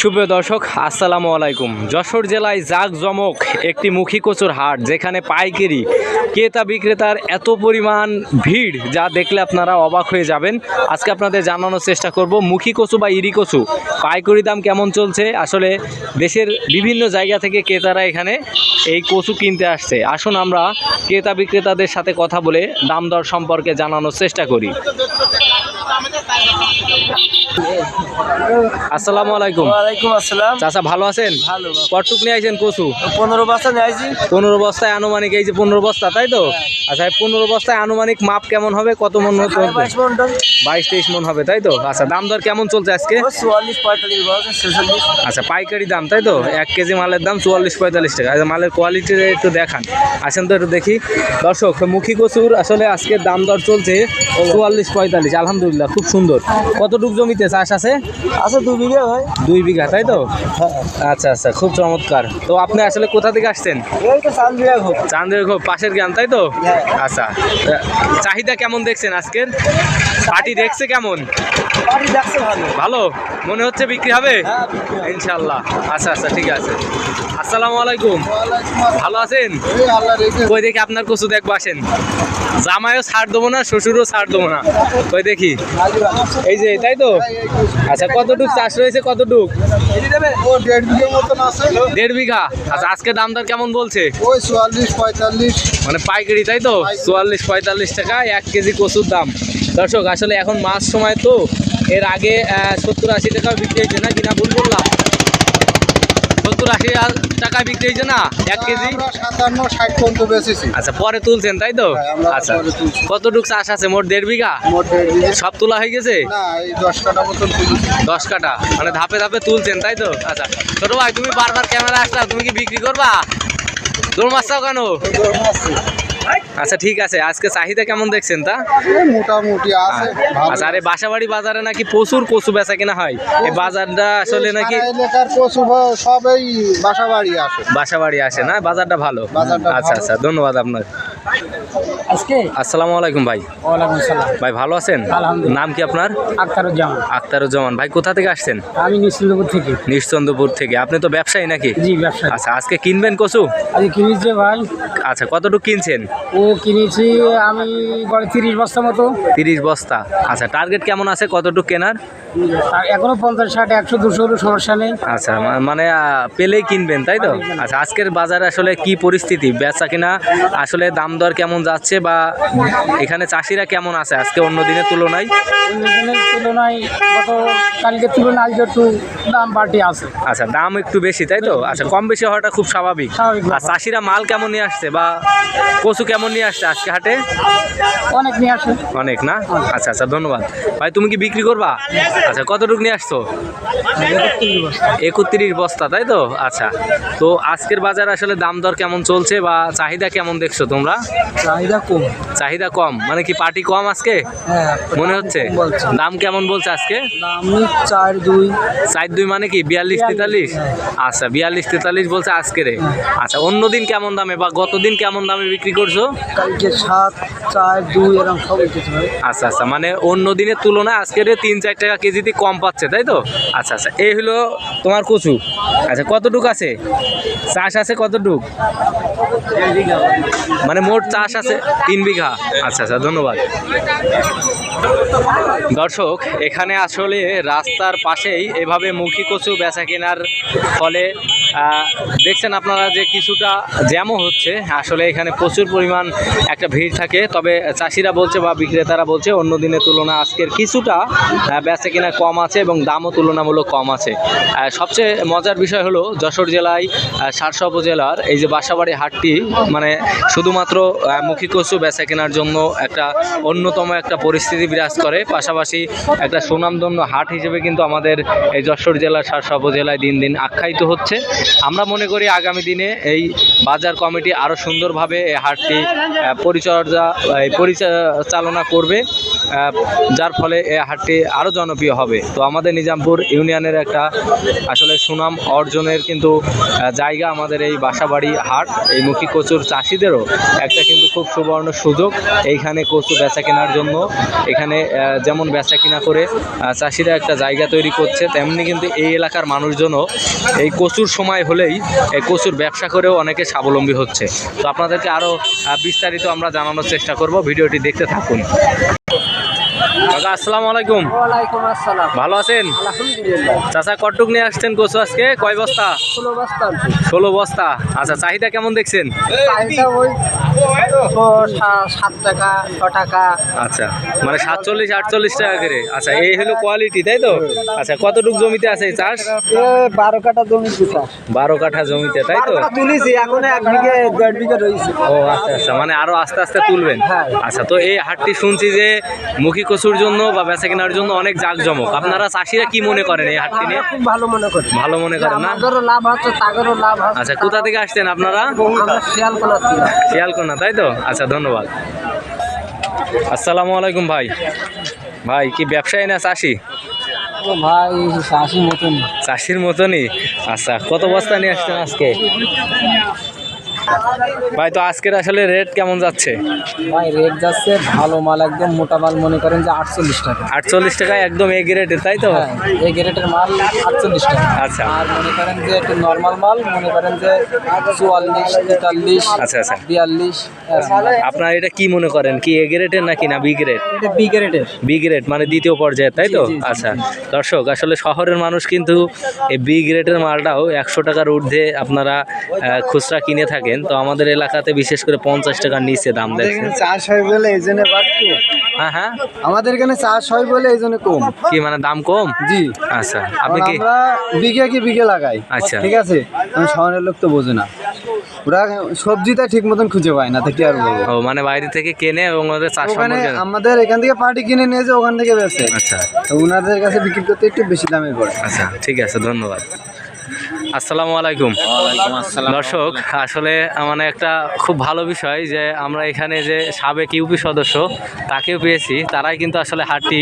সুপ্রিয় দর্শক, আসসালামু আলাইকুম। যশোর জেলায় জাঁকজমক একটি মুখী কচুর হাট, যেখানে পাইকারি ক্রেতা বিক্রেতার এত পরিমাণ ভিড়, যা দেখলে আপনারা অবাক হয়ে যাবেন। আজকে আপনাদের জানানোর চেষ্টা করব মুখী কচু বা ইরি কচু পাইকারি দাম কেমন চলছে? আসলে দেশের বিভিন্ন জায়গা থেকে ক্রেতারা এখানে এই কচু কিনতে আসছে। আসুন আমরা ক্রেতা বিক্রেতাদের সাথে কথা বলে দাম দর সম্পর্কে জানানোর চেষ্টা করি। আসসালামু আলাইকুম। ওয়ালাইকুম আসসালাম। চাচা ভালো আছেন? ভালো কটুক নিয়ে আইছেন কচু? পনেরো বস্তা নিয়েছি পনেরো বস্তায় আনুমানিক এই যে পনেরো বস্তা তাই তো? আচ্ছা পনেরো বস্তায় আনুমানিক মাপ কেমন হবে? কত মন হবে বাইশ তেইশ মন হবে তাই তো? আচ্ছা দাম দর কেমন চলছে আজকে? চুয়াল্লিশ পঁয়তাল্লিশ আচ্ছা পাইকারি দাম তাই তো? এক কেজি মালের দাম চুয়াল্লিশ পঁয়তাল্লিশ টাকা। আচ্ছা মালের কোয়ালিটি একটু দেখান। আসেন তো একটু দেখি। দর্শক মুখী কচুর আসলে আজকের দাম দর চলছে চুয়াল্লিশ পঁয়তাল্লিশ। আলহামদুলিল্লাহ খুব সুন্দর। কতটুক জমিতে চাষ আছে? আচ্ছা দু বিঘে ভাই। দুই বিঘা তাই তো? আচ্ছা আচ্ছা খুব চমৎকার। তো আপনি আসলে কোথা থেকে আসছেন? চান্দ্রিয়া খুব পাশের গ্রাম তাই তো? হ্যাঁ। আচ্ছা চাহিদা কেমন দেখছেন আজকের? পার্টি দেখছে কেমন? ভালো। মনে হচ্ছে বিক্রি হবে? হ্যাঁ। ইনশাল্লাহ আচ্ছা আচ্ছা ঠিক আছে। আসসালামু আলাইকুম। ভালো আছেন? কই দেখি আপনার কচু দেখব আসেন। জামাইও ছাড় দেবো না শ্বশুরও ছাড় দেবো না। কই দেখি। এই যে তাই তো? আচ্ছা কতটুক চাষ রয়েছে কতটুক? দেড় বিঘা? আচ্ছা আজকে দাম দর কেমন বলছে? ওই মানে পাইকারি তাই তো? চুয়াল্লিশ পঁয়তাল্লিশ টাকা এক কেজি কচুর দাম। দর্শক আসলে এখন মাছ সময় তো। এর আগে সত্তর আশি টাকা বিক্রি হয়েছে না কিনা ভুল বললাম? সত্তর আশি টাকা বিক্রি হয়েছে না? এক কেজি? সাতান্ন ষাট পর্যন্ত বেচেছি। আচ্ছা পরে তুলছেন তাই তো? হ্যাঁ, আচ্ছা। কতটুক চাষ আছে? মোট দেড় বিঘা? সব তোলা হয়ে গেছে? দশ কাটা মতন দশ কাটা মানে ধাপে ধাপে তুলছেন তাই তো? আচ্ছা। ছোট ভাই তুমি বারবার ক্যামেরা আসলা তুমি কি বিক্রি করবা? দৌড় মাছটাও কেন? আচ্ছা ঠিক আছে। আজকে চাহিদা কেমন দেখছেন তা? মোটামুটি আছে আচ্ছা। আরে বাসাবাড়ি বাজারে নাকি প্রচুর কচু বেচা কিনা হয়? এই বাজারটা আসলে নাকি সবাই এলাকার কচু সবই বাসা আসে। বাসাবাড়ি আসে না? বাজারটা ভালো। আচ্ছা আচ্ছা ধন্যবাদ আপনার আজকে? আসসালামু আলাইকুম ভাই। ওয়ালাইকুম ভাই ভালো আছেন? নাম কি আপনার? আক্তারুজ্জামান। আখতারুজ্জামান ভাই কোথা থেকে আসছেন? আমি নিশ্চিন্তপুর থেকে। নিশ্চন্দ্রপুর থেকে। আপনি তো ব্যবসায়ী নাকি? জি আচ্ছা আজকে কিনবেন কচু? কিনেছে ভাই। আচ্ছা কতটুকু কিনছেন? ও কিনেছি আমি গড়ে তিরিশ বস্তা মতো। তিরিশ বস্তা। আচ্ছা টার্গেট কেমন আছে? কতটুকু কেনার? এখনও পঞ্চাশ ষাট একশো দুশো সমস্যা নেই। আচ্ছা মানে পেলেই কিনবেন তাই তো? আচ্ছা আজকের বাজারে আসলে কি পরিস্থিতি? বেচা কিনা আসলে দাম দর কেমন যাচ্ছে? বা এখানে চাষিরা কেমন আছে? আজকে অন্য দিনের তুলনায়? অন্য তুলনায় গত কালকের তুলনায় আজকে একটু দাম বাড়তি আছে। আচ্ছা দাম একটু বেশি তাই তো? আচ্ছা কম বেশি হওয়াটা খুব স্বাভাবিক। স্বাভাবিক আর চাষিরা মাল কেমন নিয়ে আসছে বা কচু কেমন নিয়ে আসছে আজকে হাটে? অনেক নিয়ে আসে অনেক না? আচ্ছা আচ্ছা ধন্যবাদ। ভাই তুমি কি বিক্রি করবা? আচ্ছা কতটুকু নিয়ে আসছো? একত্রিশ বস্তা তাই তো? আচ্ছা তো আজকের বাজার আসলে দাম দর কেমন চলছে বা চাহিদা কেমন দেখছ তোমরা? চাহিদা কম। চাহিদা কম। মানে কি পার্টি কম আজকে? হ্যাঁ মনে হচ্ছে? দাম কেমন বলছে আজকে? চার দুই। সাইড দুই মানে কি? বিয়াল্লিশ তেতাল্লিশ? আচ্ছা বিয়াল্লিশ তেতাল্লিশ বলছে আজকে রে। আচ্ছা অন্য দিন কেমন দামে বা গতদিন কেমন দামে বিক্রি করছ? কালকে সাত চার দুই এরকম সব আচ্ছা আচ্ছা মানে অন্য দিনের তুলনায় আজকের এ তিন চার টাকা কেজিতে কম পাচ্ছে তাই তো? আচ্ছা আচ্ছা এই হলো তোমার কচু। আচ্ছা কতটুক আছে? চাষ আছে কতটুক? মানে মোট চাষ আছে তিন বিঘা। আচ্ছা আচ্ছা ধন্যবাদ। দর্শক, এখানে আসলে রাস্তার পাশেই এভাবে মুখী কচু বেচা কেনার ফলে দেখছেন আপনারা যে কিছুটা জ্যামও হচ্ছে। আসলে এখানে প্রচুর পরিমাণ একটা ভিড় থাকে। তবে চাষিরা বলছে বা বিক্রেতারা বলছে, অন্য দিনের তুলনায় আজকের কিছুটা বেচা কেনা কম আছে এবং দামও তুলনামূলক কম আছে। সবচেয়ে মজার বিষয় হলো যশোর জেলায় সারসা উপজেলার এই যে বাসাবাড়ি হাটটি মানে শুধুমাত্র মুখী কচু বেচা কেনার জন্য একটা অন্যতম একটা পরিস্থিতি বিরাজ করে। পাশাপাশি একটা সুনামধন্য হাট হিসেবে কিন্তু আমাদের এই যশোর জেলার সারসা উপজেলায় দিন দিন আখ্যায়িত হচ্ছে। আমরা মনে করি আগামী দিনে এই বাজার কমিটি আরও সুন্দরভাবে এই হাটটি পরিচর্যা পরিচালনা করবে যার ফলে এই হাটটি আরও জনপ্রিয় হবে। তো আমাদের নিজামপুর ইউনিয়নের একটা আসলে সুনাম অর্জনের কিন্তু জায়গা আমাদের এই বাসাবাড়ি হাট, এই মুখী কচুর চাষিদেরও একটা কিন্তু খুব সুবর্ণ সুযোগ এইখানে কচু বেচা কেনার জন্য। এখানে যেমন বেচা কিনা করে চাষিরা একটা জায়গা তৈরি করছে, তেমনি কিন্তু এই এলাকার মানুষজনও এই কচুর সময় হলেই এই কচুর ব্যবসা করেও অনেকে স্বাবলম্বী হচ্ছে। তো আপনাদেরকে আরও বিস্তারিত আমরা জানানোর চেষ্টা করব। ভিডিওটি দেখতে থাকুন। কাকা আসসালামু আলাইকুম। ওয়ালাইকুম আসসালাম। ভালো আছেন? আলহামদুলিল্লাহ। চাচা কটুক নিয়ে আসছেন কচু আজকে? কয় বস্তা? ষোলো বস্তা ষোলো বস্তা। আচ্ছা চাহিদা কেমন দেখছেন? সাত টাকা ছ টাকা। আচ্ছা মানে সাতচল্লিশ আটচল্লিশ টাকা করে। আচ্ছা এই হলো কোয়ালিটি তাই তো? আচ্ছা কতটুক জমিতে আছে এই চাষ? বারো কাটা জমি চাষ। বারো কাঠা জমিতে তাই তো? তুলিছি এখন এক বিঘে দেড় বিঘে রয়েছে। ও আচ্ছা আচ্ছা মানে আরও আস্তে আস্তে তুলবেন। হ্যাঁ। আচ্ছা তো এই হাটটি শুনছি যে মুখী কচুর জন্য বা বেচা কেনার জন্য অনেক জাঁকজমক। আপনারা চাষিরা কি মনে করেন এই হাটটি নিয়ে? খুব ভালো মনে করি। ভালো মনে করেন না? আমাদেরও লাভ হচ্ছে তাদেরও লাভ হচ্ছে আচ্ছা কোথা থেকে আসছেন আপনারা? আমরা শিয়াল কোলা থেকে। শিয়ালকোনা তাই তো? আচ্ছা ধন্যবাদ। আসসালামু আলাইকুম ভাই। ভাই কি ব্যবসায়ী না চাষি? ভাই চাষি মতন চাষির মতনই? আচ্ছা কত বস্তা নিয়ে আসছেন আজকে? ভাই তো আজকের আসলে রেট কেমন যাচ্ছে? ভাই রেট যাচ্ছে ভালো মাল একদম মোটা মাল মনে করেন যে আটচল্লিশ টাকা। আটচল্লিশ টাকায় একদম এ গ্রেডের তাই তো? হ্যাঁ এই মাল আটচল্লিশ টাকা। আচ্ছা। আর মনে করেন যে একটু নর্মাল মাল মনে করেন যে চুয়াল্লিশ তেতাল্লিশ আচ্ছা আচ্ছা। বিয়াল্লিশ আপনার এটা কি মনে করেন? কি এ গ্রেডের নাকি না বি গ্রেড এটা বি গ্রেটের বি গ্রেড মানে দ্বিতীয় পর্যায়ে তাই তো? আচ্ছা। দর্শক আসলে শহরের মানুষ কিন্তু এই বি গ্রেডের মালটাও একশো টাকার ঊর্ধ্বে আপনারা খুচরা কিনে থাকেন তো আমাদের এলাকাতে বিশেষ করে পঞ্চাশ টাকার নিচে দাম দেখছেন চাষ হয় বলে এই জন্য বাড়তো হ্যাঁ আমাদের এখানে চাষ হয় বলে এই জন্য কম। কি মানে দাম কম? জি। আচ্ছা আপনি কি বিঘে কি বিঘে লাগাই। আচ্ছা। ঠিক আছে? শহরের লোক তো বোঝে না। ওরা সবজিটা ঠিক মতন খুঁজে পায় না তো কি আর বলব? ও মানে বাইরে থেকে কেনে এবং ওদের চাষ ওখানে আমাদের এখান থেকে পার্টি কিনে নিয়ে যে ওখান থেকে বেচে। আচ্ছা। তো ওনাদের কাছে বিক্রি করতে একটু বেশি দামে পড়ে। আচ্ছা ঠিক আছে ধন্যবাদ। আসসালামু আলাইকুম। দর্শক আসলে মানে একটা খুব ভালো বিষয় যে আমরা এখানে যে সাবেক ইউপি সদস্য তাকেও পেয়েছি। তারাই কিন্তু আসলে হাটটি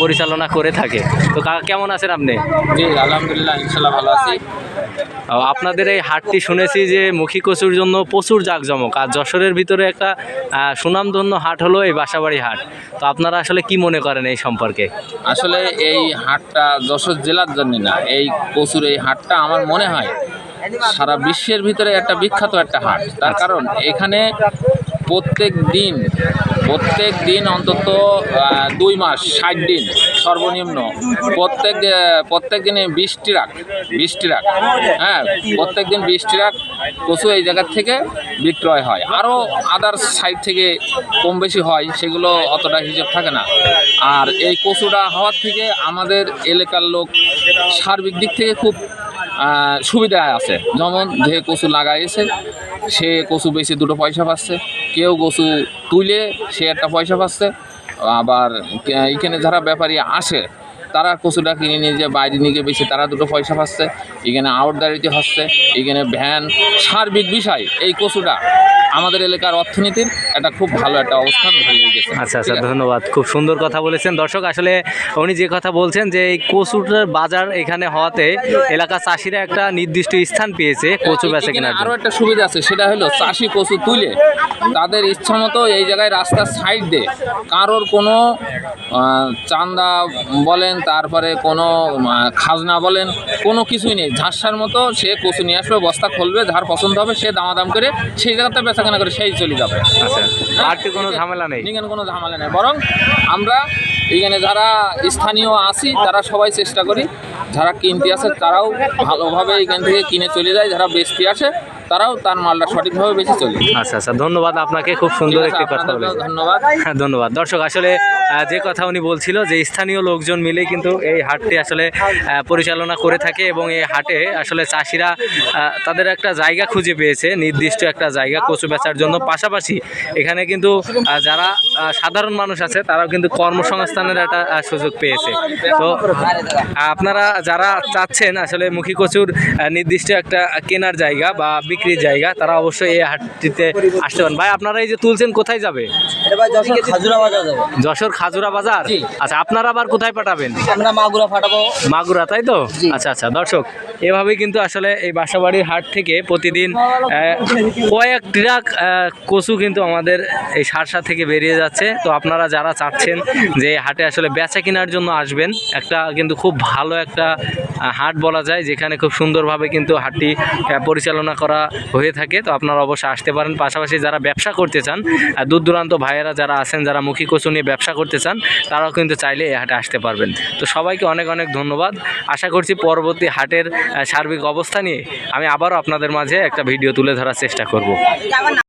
পরিচালনা করে থাকে। তো কেমন আছেন আপনি? জি আলহামদুলিল্লাহ ইনশাল্লাহ ভালো আছি। আপনাদের এই হাটটি শুনেছি যে মুখী কচুর জন্য প্রচুর জাঁকজমক। আর যশোরের ভিতরে একটা সুনামধন্য হাট হলো এই বাসাবাড়ি হাট। তো আপনারা আসলে কি মনে করেন এই সম্পর্কে? আসলে এই হাটটা যশোর জেলার জন্য না এই কচুর এই হাটটা আমার মনে হয় সারা বিশ্বের ভিতরে একটা বিখ্যাত একটা হাট। তার কারণ এখানে প্রত্যেক দিন প্রত্যেক দিন অন্তত দুই মাস, ষাট দিন সর্বনিম্ন প্রত্যেক প্রত্যেক দিনে বিশটি রাখ বিশটি রাখ হ্যাঁ প্রত্যেক দিন বিশটি রাখ কচু এই জায়গার থেকে বিক্রয় হয়। আরও আদার্স সাইড থেকে কম বেশি হয়, সেগুলো অতটা হিসেব থাকে না। আর এই কচুটা হওয়ার থেকে আমাদের এলাকার লোক সার্বিক দিক থেকে খুব আহ, সুবিধায় আছে। যেমন যে কচু লাগাইছে সে কচু বেশি দুটো পয়সা পাচ্ছে। কেউ কচু তুলে সে একটা পয়সা পাচ্ছে। আবার এখানে যারা ব্যাপারী আসে তারা কচুটা কিনে নিয়ে যে বাইরে নিয়ে গিয়ে বেশি তারা দুটো পয়সা পাচ্ছে। এখানে আউটদারিতে হচ্ছে এখানে ভ্যান সার্বিক বিষয় এই কচুটা আমাদের এলাকার অর্থনীতির একটা খুব ভালো একটা অবস্থান ধরে রেখেছে আচ্ছা আচ্ছা ধন্যবাদ। খুব সুন্দর কথা বলেছেন। দর্শক আসলে উনি যে কথা বলছেন যে এই কচুটার বাজার এখানে হওয়াতে এলাকা চাষিরা একটা নির্দিষ্ট স্থান পেয়েছে কচু বেচা কেনার আরও জন্য একটা সুবিধা আছে সেটা হলো চাষি কচু তুলে তাদের ইচ্ছা মতো এই জায়গায় রাস্তার সাইড দিয়ে কারোর কোনো চান্দা বলেন তারপরে কোনো খাজনা বলেন কোনো কিছুই নেই। ঝাঁসার মতো সে কচু নিয়ে আসবে বস্তা খুলবে যার পছন্দ হবে সে দামাদাম করে সেই জায়গাতে করে সেই চলে যাবে। আচ্ছা আর কি কোনো ঝামেলা নেই? এখানে কোনো ঝামেলা নেই। বরং আমরা এখানে যারা স্থানীয় আছি তারা সবাই চেষ্টা করি যারা কিনতে আসে তারাও ভালোভাবে এখান থেকে কিনে চলে যায় যারা বেচতে আসে তারাও তার মালটা সঠিকভাবে বেশি চলে। আচ্ছা আচ্ছা ধন্যবাদ আপনাকে খুব সুন্দর একটি কথা বলেছেন। ধন্যবাদ। হ্যাঁ ধন্যবাদ। দর্শক আসলে যে কথা উনি বলছিল যে স্থানীয় লোকজন মিলে কিন্তু এই হাটটি আসলে পরিচালনা করে থাকে এবং এই হাটে আসলে চাষিরা তাদের একটা জায়গা খুঁজে পেয়েছে নির্দিষ্ট একটা জায়গা কচু বেচার জন্য। পাশাপাশি এখানে কিন্তু যারা সাধারণ মানুষ আছে তারাও কিন্তু কর্মসংস্থানের একটা সুযোগ পেয়েছে। তো আপনারা যারা চাচ্ছেন আসলে মুখী কচুর নির্দিষ্ট একটা কেনার জায়গা বা বিক্রির জায়গা তারা অবশ্যই এই হাটটিতে আসতে পারেন। ভাই আপনারা এই যে তুলছেন কোথায় যাবে। যশোর খাজুরা বাজার। আচ্ছা আপনারা আবার কোথায় পাঠাবেন? আমরা মাগুরা পাঠাবো। মাগুরা তাই তো? আচ্ছা আচ্ছা দর্শক এভাবেই কিন্তু আসলে এই বাসাবাড়ির হাট থেকে প্রতিদিন কয়েক ট্রাক কচু কিন্তু আমাদের এই সারসা থেকে বেরিয়ে যাচ্ছে। তো আপনারা যারা চাচ্ছেন যে হাটে আসলে বেচা কেনার জন্য আসবেন একটা কিন্তু খুব ভালো একটা হাট বলা যায় যেখানে খুব সুন্দরভাবে কিন্তু হাটটি পরিচালনা করা হয়ে থাকে। তো আপনারা অবশ্যই আসতে পারেন। পাশাপাশি যারা ব্যবসা করতে চান দূর দূরান্ত ভাইয়েরা যারা আছেন যারা মুখী কচু নিয়ে ব্যবসা করতে চান, তারাও কিন্তু চাইলে এই হাটে আসতে পারবেন। তো সবাইকে অনেক অনেক ধন্যবাদ। আশা করছি পরবর্তী হাটের সার্বিক অবস্থা নিয়ে আমি আবারও আপনাদের মাঝে একটা ভিডিও তুলে ধরার চেষ্টা করব।